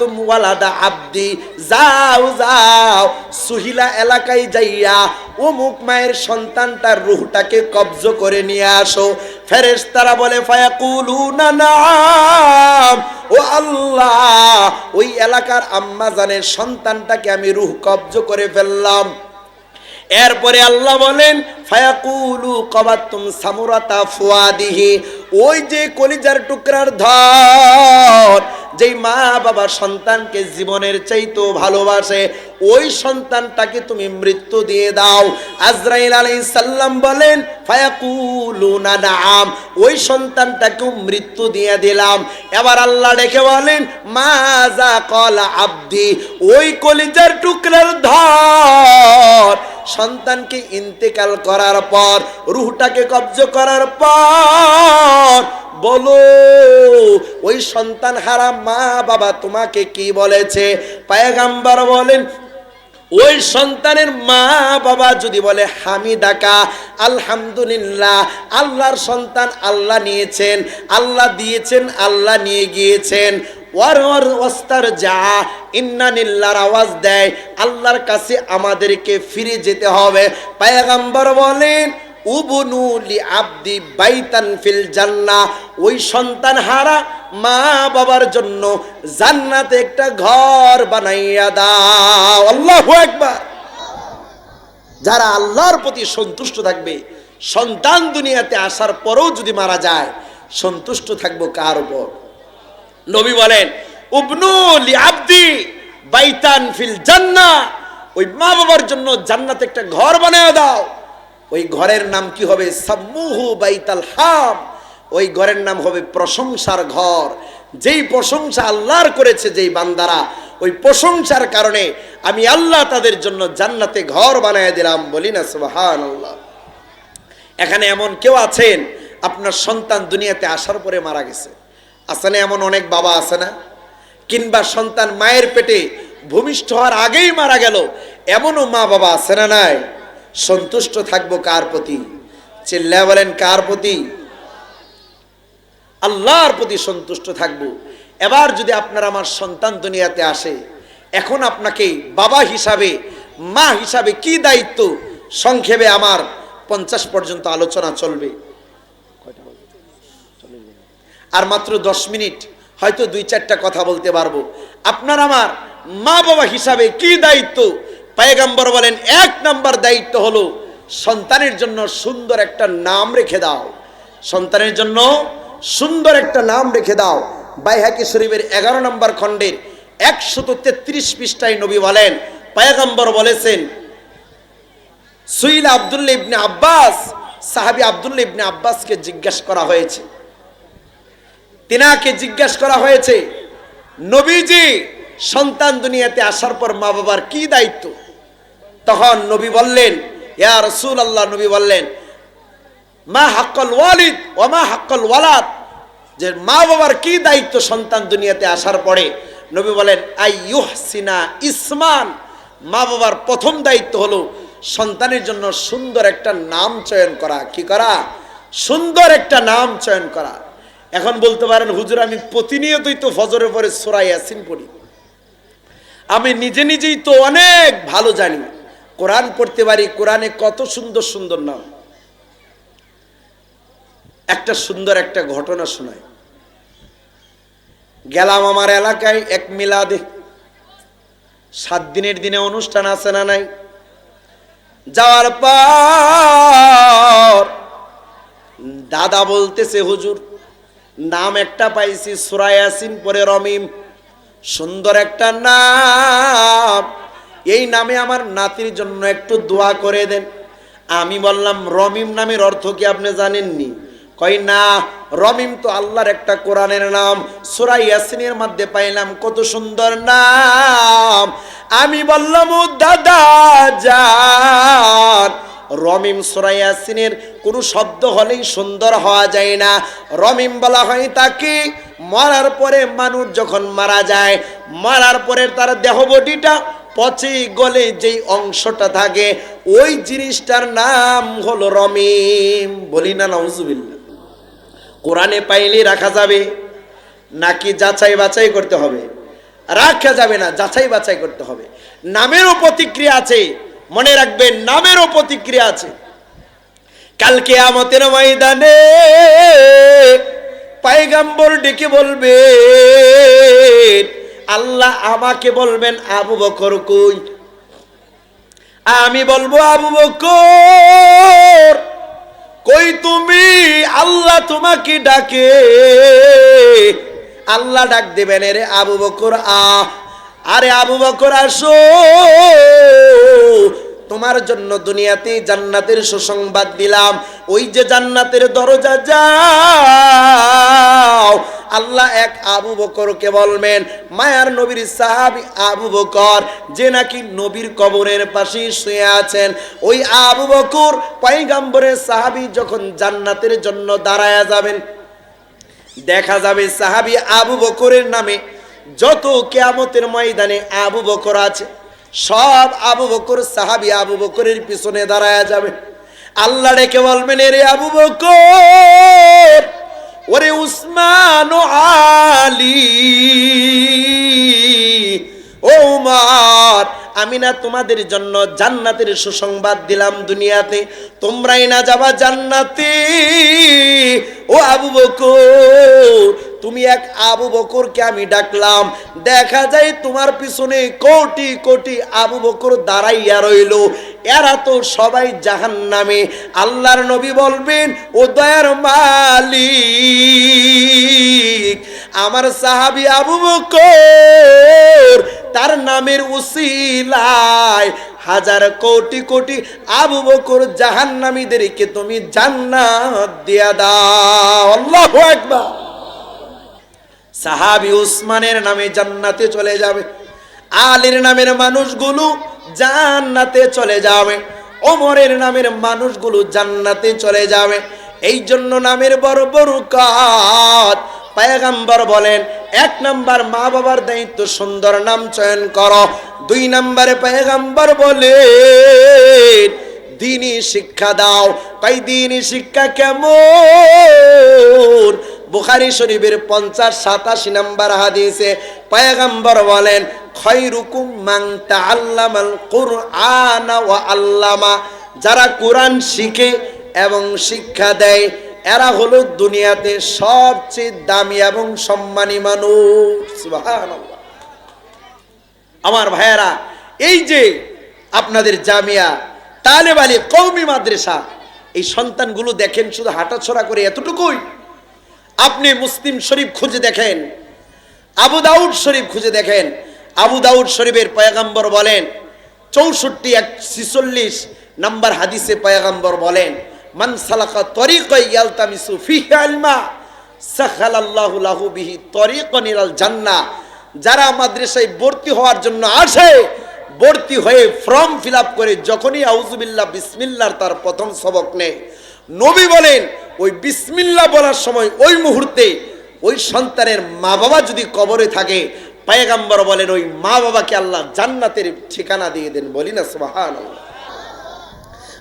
কবাতুম ওয়ালাদা আব্দি, যাও যাও, সুহিলা এলাকায় যাইয়া অমুক মায়ের সন্তানটার রুহটাকে কবজ করে নিয়ে আসো। ফেরেশতারা বলে, ফায়াকুলুনা নাম, ও আল্লাহ, ওই এলাকার আম্মা জানের সন্তানটাকে আমি রুহ কবজ করে ফেললাম। এরপরে আল্লাহ বলেন, ফায়াকুলু কবাতুম সামুরাতা ফুয়াদিহি, ওই যে কলিজার টুকরার ধর যেই মা বাবা সন্তানকে জীবনের চাইতো ভালোবাসে, ওই সন্তানটাকে তুমি মৃত্যু দিয়ে দাও। আজরাইল আলাইহিস সাল্লাম বলেন, ফায়াকুলুনা নাম ওই সন্তানটাকেও মৃত্যু দিয়ে দিলাম। এবার আল্লাহ ডেকে বলেন মাজা কলা আব্দি ওই কলিজার টুকরার ধর। সন্তানকে ইন্তেকাল করার পর, রুহটাকে কবজ করার পর বলো, ওই সন্তান হারা মা বাবা তোমাকে কি বলেছে? পায়গাম্বার বলেন, ওই সন্তানের মা বাবা যদি বলে, হামিদাকা, আলহামদুলিল্লাহ, আল্লাহর সন্তান আল্লাহ নিয়েছেন, আল্লাহ দিয়েছেন, আল্লাহ নিয়ে গিয়েছেন। যা ইন্নানিল্লার আওয়াজ দেয়, আল্লাহর কাছে আমাদেরকে ফিরে যেতে হবে। পায়গাম্বর বলেন উবনু বাইতান ফিল জান্নাহ ওই মা বাবার জন্য জান্নাতে একটা ঘর বানাইয়া আল্লাহু আকবার। যারা আল্লাহর প্রতি সন্তুষ্ট থাকবে, সন্তান দুনিয়াতে আসার পরেও যদি মারা যায়, সন্তুষ্ট থাকব কার উপর? নবী বলেন, উবনু লি আব্দি বাইতান ফিল জান্না। ওই মা বাবার জন্য জান্নাতে একটা ঘর বানায় দাও। ওই ঘরের নাম কি হবে? সাম্মুহু বাইতাল হাম। ওই ঘরের নাম হবে প্রশংসার ঘর। যেই প্রশংসা আল্লাহর করেছে যেই বান্দারা, ওই প্রশংসার কারণে আমি আল্লাহ তাদের জন্য জান্নাতে ঘর বানায় দিলাম বলি না সুবাহান আল্লাহ এখানে এমন কেউ আছেন, আপনার সন্তান দুনিয়াতে আসার পরে মারা গেছে। না এমন অনেক বাবা আছে না? কিংবা সন্তান মায়ের পেটে ভূমিষ্ঠ হওয়ার আগেই মারা গেল, এমনও মা বাবা আছে না নাই? সন্তুষ্ট থাকব কার প্রতি? চিল্লা বলেন, কার প্রতি? আল্লাহর প্রতি সন্তুষ্ট থাকব। এবার যদি আপনার আমার সন্তান দুনিয়াতে আসে, এখন আপনাকে বাবা হিসাবে, মা হিসাবে কি দায়িত্ব? সংক্ষেপে আমার পঞ্চাশ পর্যন্ত আলোচনা চলবে। আর মাত্র দশ মিনিট, হয়তো দুই চারটা কথা বলতে পারব। আপনার আমার মা বাবা হিসাবে কি দায়িত্ব? পায়গাম্বর বলেন, এক নাম্বার দায়িত্ব হলো সন্তানের জন্য সুন্দর একটা নাম রেখে দাও। সন্তানের জন্য সুন্দর একটা নাম রেখে দাও। বাইহাকি শরীফের এগারো নম্বর খণ্ডের একশত তেত্রিশ পৃষ্ঠায় নবী বলেন, পায়গাম্বর বলেছেন, সুইল আবদুল্লা ইবনে আব্বাস, সাহাবি আবদুল্লা ইবনে আব্বাসকে জিজ্ঞাসা করা হয়েছে। তিনাকে জিজ্ঞাসা করা হয়েছে, নবীজি, সন্তান দুনিয়াতে আসার পর মা বাবার কি দায়িত্ব? তখন নবী বললেন, ইয়া রসুল আল্লাহ নবী বললেন, মা হাক্কল ওয়ালিদ ও মা হাক্কল ওয়ালাদ যে মা বাবার কি দায়িত্ব সন্তান দুনিয়াতে আসার পরে নবী বলেন, আই ইউহসিনা ইসমান মা বাবার প্রথম দায়িত্ব হলো সন্তানের জন্য সুন্দর একটা নাম চয়ন করা। কি করা? সুন্দর একটা নাম চয়ন করা। এখন বলতে পারেন, হুজুর, আমি প্রতিনিয়তই তো ফজরের পরে সোরাই ইয়াসিন পড়ি। আমি নিজে নিজেই তো অনেক ভালো জানি। কোরআন পড়তে পারি, কোরআনে কত সুন্দর সুন্দর নাম। একটা সুন্দর একটা ঘটনা শোনায় গেলাম আমার এলাকায় এক মিলাদে। সাত দিনের দিনে অনুষ্ঠান আছে না নাই? যাওয়ার পর দাদা বলতেছে, হুজুর, নাম একটা পাইছি সুরায়াসিন পরে রমিম। সুন্দর একটা নাম। এই নামে আমার নাতির জন্য একটু দোয়া করে দেন। আমি বললাম, রমিম নামের অর্থ কি আপনি জানেননি? কই না, রমিম তো আল্লাহর একটা কোরআনের নাম। সুরা ইয়াসিনের মধ্যে পাইলাম, কত সুন্দর নাম। আমি বললাম, ও দাদা যান। রমিম সুরা ইয়াসিনের কোনো শব্দ হলেই সুন্দর হওয়া যায় না। রমিম বলা হয় তাকে, মরার পরে মানুষ যখন মারা যায়, মারার পরে তার দেহবটিটা পচে গলে যেই অংশটা থাকে, ওই জিনিসটার নাম হলো রমিম। বলি না নজুবিল্লা কোরআনে পাইলে রাখা যাবে, নাকি যাচাই বাছাই করতে হবে? রাখা যাবে না, যাচাই বাছাই করতে হবে। নামেরও প্রতিক্রিয়া আছে, মনে রাখবেন, নামেরও প্রতিক্রিয়া আছে। কালকে আমতের ময়দানে পাইগাম্বর ডেকে বলবে আল্লাহ আমাকে বলবেন, আবু বকর কই? আমি বলব, আবু বকর, কই তুমি? আল্লাহ তোমাকে ডাকে। আল্লাহ ডাক দেবেন রে আবু বকর আ আরে আবু বকর, আসো। তোমার জন্য দুনিয়াতে জান্নাতের সুসংবাদ দিলাম। ওই যে জান্নাতের দরজা, যাও। আল্লাহ এক আবু বকরকে বলবেন, মায়ার নবীর সাহাবি আবু বকর, যে নাকি নবীর কবরের পাশে শুয়ে আছেন, ওই আবু বকর পয়গাম্বরের সাহাবি যখন জান্নাতের জন্য দাঁড়ায়া যাবেন, দেখা যাবে সাহাবি আবু বকরের নামে যত কেয়ামতের ময়দানে আবু বকর আছে, সব আবু বকর সাহাবি আবু বকরের পিছনে দাঁড়ায়া যাবে। আল্লাহ ডেকে বলবেন, এরে আবু বকর ওরে উসমান আলী, ও আমি না তোমাদের জন্য জান্নাতের সুসংবাদ দিলাম দুনিয়াতে, তোমরাই না যাবা জান্নাতে, ও আবু বকর তুমি এক আবু বকরকে আমি ডাকলাম। দেখা যায় তোমার পিছনে কোটি কোটি আবু বকর দাঁড়াইয়া রইল। এরা তো সবাই জাহান নামে আল্লাহর নবী বলবেন, ও দয়ার মালিক, আমার সাহাবি আবু বকর, তার নামের উসিলায় হাজার কোটি কোটি আবু বকর জাহান্নামীদেরকে তুমি জান্নাত দিয়া দাও। আল্লাহু আকবার। সাহাবি উসমানের নামে জান্নাতে চলে যাবে। আলীর নামের মানুষগুলো জান্নাতে চলে যাবে। ওমরের নামের মানুষগুলো জান্নাতে চলে যাবে। এই জন্য নামের বড় বড় কাজ পায়গাম্বর বলেন, এক নাম্বার মা বাবার দায়িত্ব সুন্দর নাম চয়ন করো। দুই নাম্বারে পায়গাম্বর বলে দিনই শিক্ষা দাও। তাই দিনই শিক্ষা কেমন? বুখারি শরীফের পঞ্চাশ, সাতাশি নাম্বার হাদিসে পায়গাম্বর বলেন, খৈরুকুম মান তাআল্লামাল কুরআনা ওয়া আল্লামা। যারা কোরআন শিখে এবং শিক্ষা দেয়, এরা হলো দুনিয়াতে সবচেয়ে দামি এবং সম্মানী মানুষ। আমার ভাইয়েরা, এই যে আপনাদের জামিয়া, তালেব আলী কৌমি মাদ্রাসা, এই সন্তানগুলো দেখেন শুধু হাঁটাছড়া করে এতটুকুই। আপনি মুসলিম শরীফ খুঁজে দেখেন। আবু দাউদ শরীফ খুঁজে দেখেন। আবু দাউদ শরীফের পয়গাম্বর বলেন, চৌষট্টি এক ছিচল্লিশ নাম্বার হাদিসে পয়গাম্বর বলেন, মান সালাকা তরিক ইয়ালতামিসু ফিহি আলমা, সাখালাল্লাহু লাহু বিহি তরিকান ইলাল জান্নাহ যারা মাদ্রাসায় ভর্তি হওয়ার জন্য আসে, ভর্তি হয়ে ফর্ম ফিল করে যখনই আউজুবিল্লাহ বিসমিল্লার তার প্রথম সবক নেয়। নবী বলেন ওই বিসমিল্লা বলার সময় ওই মুহূর্তে ওই সন্তানের মা বাবা যদি কবরে থাকে, পায়গাম্বর বলেন, ওই মা বাবাকে আল্লাহ জান্নাতের ঠিকানা দিয়ে দেন। বলি না সুবাহান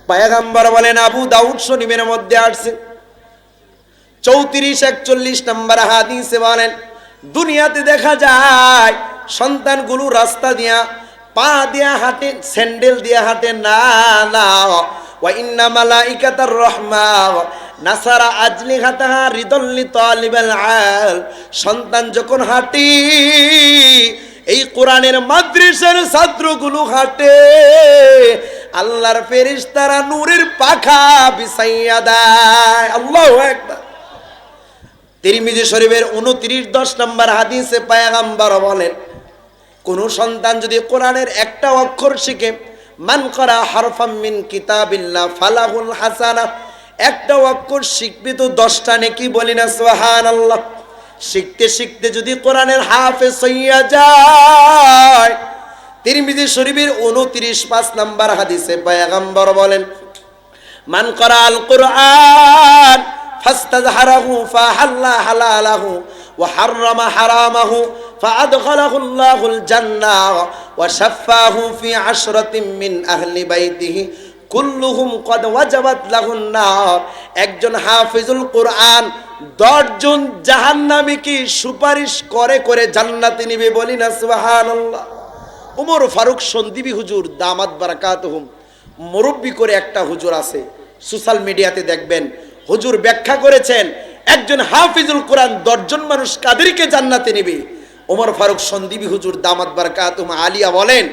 পায়গাম্বর বলেন, আবু দাউদ শরীফের মধ্যে আসছে। চৌত্রিশ, একচল্লিশ নম্বর হাদিসে বলেন, দুনিয়াতে দেখা যায়, সন্তানগুলো রাস্তা দিয়া, পা দিয়া হাঁটে, স্যান্ডেল দিয়া হাঁটে, না না, ওয়া ইন্না মালাইকাতার রহমা নাসারা আজলি হাতাহা রিদল্লি তালিবাল আল। সন্তান যখন হাঁটি, এই কোরআনের মাদ্রাসার ছাত্রগুলো হাঁটে। আল্লাহর ফেরেশতারা নূরের পাখা বিছাইয়া দেয়। আল্লাহ আকবার। তিরমিজি শরীফের উনত্রিশ দশ নম্বর হাদিসে পায়াগাম্বার বলেন, কোন সন্তান যদি কোরআনের একটা অক্ষর শিখে, মান করা হারফাম মিন ফালাহুল হাসানা একটা অক্ষর শিখবি তো দশটা নেকি বলি না সোহান আল্লাহ শিখতে শিখতে যদি কোরআনের হাফে সইয়া যায় তিরমিজি শরীফের উনত্রিশ পাঁচ নাম্বার হাদিসে পায়াগাম্বর বলেন মান করা আল কোরআন فاستظهره فحل حلاله وحرم حرامه فأدخله الله الجنة وشفاه في عشرة من أهل بيته কুল্লুহুম কদ ওয়াজাবাত লাহুন নার। একজন হাফিজুল কোরআন দশজন জাহান্নামীকে সুপারিশ করে করে জান্নাতে নিবে বলি না, সুবহানাল্লাহ। উমর ফারুক সন্দীপী হুজুর, দামাত বারাকাতুহুম। মুরব্বী করে একটা হুজুর আছে, সোশ্যাল মিডিয়াতে দেখবেন। হুজুর ব্যাখ্যা করেছেন, একজন হাফিজুল কোরআন দশজন মানুষ কাদেরকে জান্নাতে নেবে? ওমর ফারুক সন্দীপী হুজুর, দামাত বারাকাতুহুম আলিয়া বলেন,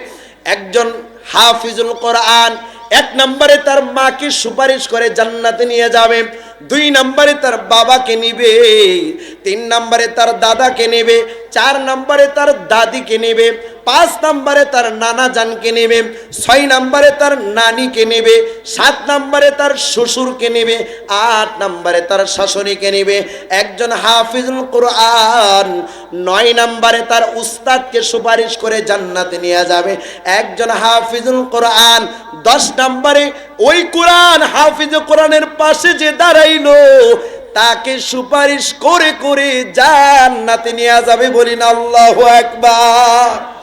একজন হাফিজুল কোরআন এক নম্বরে তার মাকে সুপারিশ করে জান্নাতে নিয়ে যাবে। দুই নম্বরে তার বাবাকে নিবে। তিন নম্বরে তার দাদাকে নেবে, চার নম্বরে তার দাদিকে নেবে, পাঁচ নম্বরে তার নানা জানকে নেবে, ছয় নম্বরে তার নানিকে নেবে, সাত নম্বরে তার শ্বশুরকে নেবে, আট নম্বরে তার শাশুড়িকে নেবে। একজন হাফিজুল কোরআন নয় নম্বরে তার উস্তাদকে সুপারিশ করে জান্নাতে নিয়ে যাবে। একজন হাফিজুল কোরআন দশ নম্বরে ওই কোরআন হাফিজ কোরআনের পাশে যে দাঁড়াইলো তাকে সুপারিশ করে করে জান্নাতে নিয়ে যাবে বলি না আল্লাহ আকবার।